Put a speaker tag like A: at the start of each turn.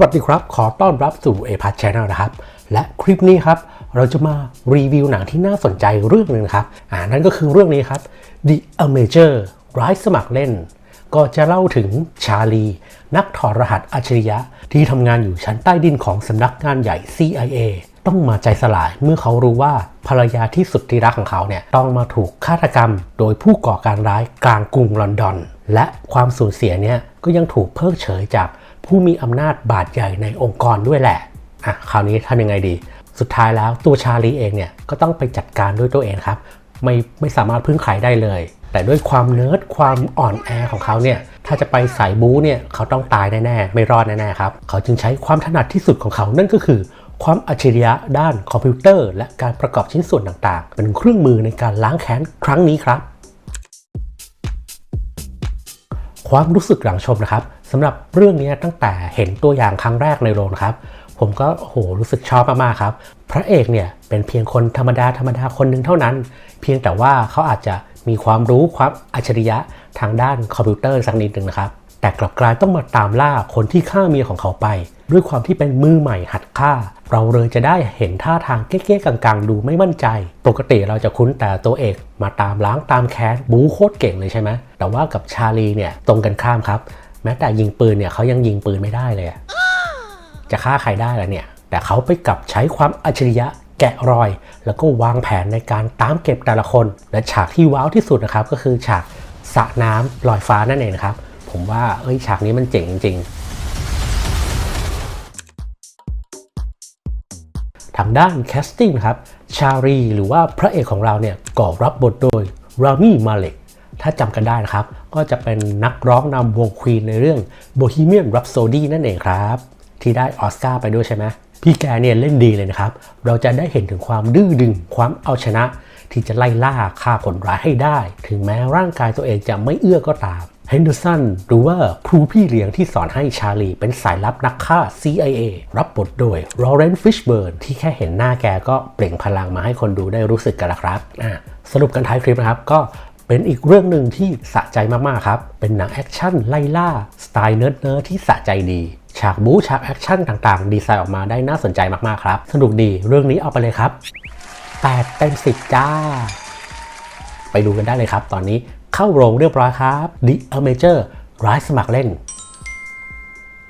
A: วัสดีครับ ขอต้อนรับสู่ a p a t Channel นะครับ และคลิปนี้ครับ เราจะมารีวิวหนังที่น่าสนใจเรื่องหนึ่งครับ อ่านั่นก็คือเรื่องนี้ครับ The Amateur ร้ายสมัครเล่น ก็จะเล่าถึงชาลี นักถอดรหัสอัจฉริยะ ที่ทำงานอยู่ชั้นใต้ดินของสำนักงานใหญ่ CIA ต้องมาใจสลายเมื่อเขารู้ว่าภรรยาที่สุดที่รักของเขาเนี่ยต้องมาถูกฆาตกรรม โดยผู้ก่อการร้ายกลางกรุงลอนดอน และความสูญเสียเนี่ยก็ยังถูกเพิกเฉยจาก ผู้มีอำนาจบาดใหญ่ในองค์กรด้วยแหละอะคราวนี้ทำยังไงดี สุดท้ายแล้วตัวชาลีเองเนี่ยก็ต้องไปจัดการด้วยตัวเองครับไม่ไม่สามารถพึ่งใครได้เลย แต่ด้วยความเนิร์ดความอ่อนแอของเขาเนี่ยถ้าจะไปสายบู๊เนี่ยเขาต้องตายแน่ๆไม่รอดแน่ๆครับเขาจึงใช้ความถนัดที่สุดของเขานั่นก็คือความอัจฉริยะด้านคอมพิวเตอร์ และการประกอบชิ้นส่วนต่างๆ เป็นเครื่องมือในการล้างแค้นครั้งนี้ครับ ความรู้สึกหลังชมนะครับ สำหรับเรื่องนี้ตั้งแต่เห็นตัวอย่างครั้งแรกในโรงครับ ผมก็โหรู้สึกชอบมากๆครับ พระเอกเนี่ยเป็นเพียงคนธรรมดาธรรมดาคนหนึ่งเท่านั้น เพียงแต่ว่าเขาอาจจะมีความรู้ความอัจฉริยะทางด้านคอมพิวเตอร์สักนิดหนึ่งนะครับแต่กลับกลายต้องมาตามล่าคนที่ฆ่าเมียของเขาไป ด้วยความที่เป็นมือใหม่หัดฆ่า เราเลยจะได้เห็นท่าทางเก๊ๆกังๆ ดูไม่มั่นใจ ปกติเราจะคุ้นแต่ตัวเอกมาตามล้างตามแค้นบู๊โคตรเก่งเลยใช่ไหมแต่ว่ากับชาลีเนี่ยตรงกันข้ามครับ แม้แต่ยิงปืนเนี่ยเขายังยิงปืนไม่ได้เลยอะจะฆ่าใครได้ล่ะเนี่ย แต่เขาไปกลับใช้ความอัจฉริยะแกะรอย แล้วก็วางแผนในการตามเก็บแต่ละคน และฉากที่ว้าวที่สุดนะครับ ก็คือฉากสระน้ำลอยฟ้านั่นเองนะครับ ผมว่าเอ้ยฉากนี้มันเจ๋งจริงๆทางด้านแคสติ้งครับ ชารีหรือว่าพระเอกของเราเนี่ยก่อรับบทโดยรามีมาเล็ก ถ้าจำกันได้นะครับ ก็จะเป็นนักร้องนำวงควีนในเรื่อง Bohemian Rhapsody นั่นเองครับ ที่ได้ออสการ์ไปด้วยใช่ไหมพี่แกเนี่ยเล่นดีเลยนะครับ เราจะได้เห็นถึงความดื้อดึงความเอาชนะ ที่จะไล่ล่าฆ่าคนร้ายให้ได้ ถึงแม้ร่างกายตัวเองจะไม่เอื้อก็ตามเฮนเดอร์สันหรือว่าครูพี่เลี้ยงที่สอนให้ชาลีเป็นสายลับนักฆ่า CIA รับบทโดยลอเรนซ์ฟิชเบิร์นที่แค่เห็นหน้าแกก็เปล่งพลังมาให้คนดูได้รู้สึกกันละครับ สรุปกันท้ายคลิปนะครับ ก็ เป็นอีกเรื่องหนึ่งที่สะใจมากๆครับ เป็นหนังแอคชั่นไล่ล่าสไตล์เนิร์ดเนิร์ดที่สะใจดี ฉากบู๊ฉากแอคชั่นต่างๆ ดีไซน์ออกมาได้น่าสนใจมากๆครับ สนุกดีเรื่องนี้เอาไปเลยครับ8เต็ม10 จ้า ไปดูกันได้เลยครับ ตอนนี้เข้าโรงเรียบร้อยครับ The Amateur ร้ายสมัครเล่น